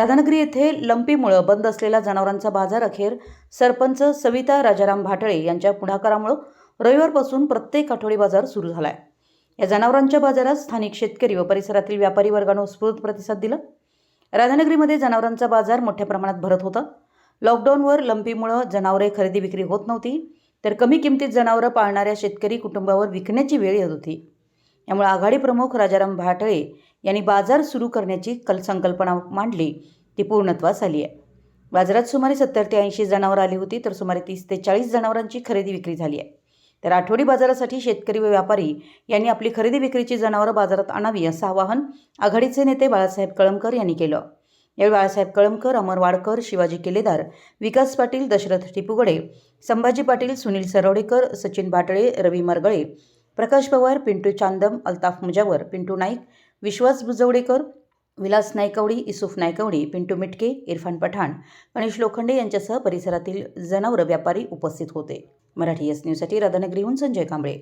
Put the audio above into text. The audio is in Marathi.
राधानगरी येथे लंपीमुळं बंद असलेला जनावरांचा बाजार अखेर सरपंच सविता राजाराम भाटळे यांच्या पुढाकारामुळं रविवारपासून प्रत्येक आठवडी बाजार सुरू झाला आहे या जनावरांच्या बाजारात स्थानिक शेतकरी व परिसरातील व्यापारी वर्गानं उत्स्फूर्त प्रतिसाद दिला. राधानगरीमध्ये जनावरांचा बाजार मोठ्या प्रमाणात भरत होता. लॉकडाऊनवर लंपीमुळं जनावरे खरेदी विक्री होत नव्हती तर कमी किमतीत जनावरं पाळणाऱ्या शेतकरी कुटुंबावर विकण्याची वेळ येत होती. यामुळे आघाडी प्रमुख राजाराम भाटळे यांनी बाजार सुरू करण्याची कल संकल्पना मांडली. ती पूर्णत्वास आली आहे. बाजारात सुमारे सत्तर ते ऐंशी जनावरं आली होती तर सुमारे तीस ते चाळीस जनावरांची खरेदी विक्री झाली आहे. तर आठवडी बाजारासाठी शेतकरी व व्यापारी यांनी आपली खरेदी विक्रीची जनावरं बाजारात आणावी असं आवाहन आघाडीचे नेते बाळासाहेब कळमकर यांनी केलं. यावेळी बाळासाहेब कळमकर अमर वाडकर शिवाजी केलेदार विकास पाटील दशरथ टिपुगडे संभाजी पाटील सुनील सरवडेकर सचिन भाटळे रवी मरगळे प्रकाश पवार पिंटू चांदम अल्ताफ मुजावर पिंटू नाईक विश्वास बुजवडेकर विलास नायकवडी इसूफ नायकवडी पिंटू मिटके इरफान पठाण गणेश लोखंडे यांच्यासह परिसरातील जनावरं व्यापारी उपस्थित होते. मराठी एस न्यूजसाठी राधानगरीहून संजय कांबळे.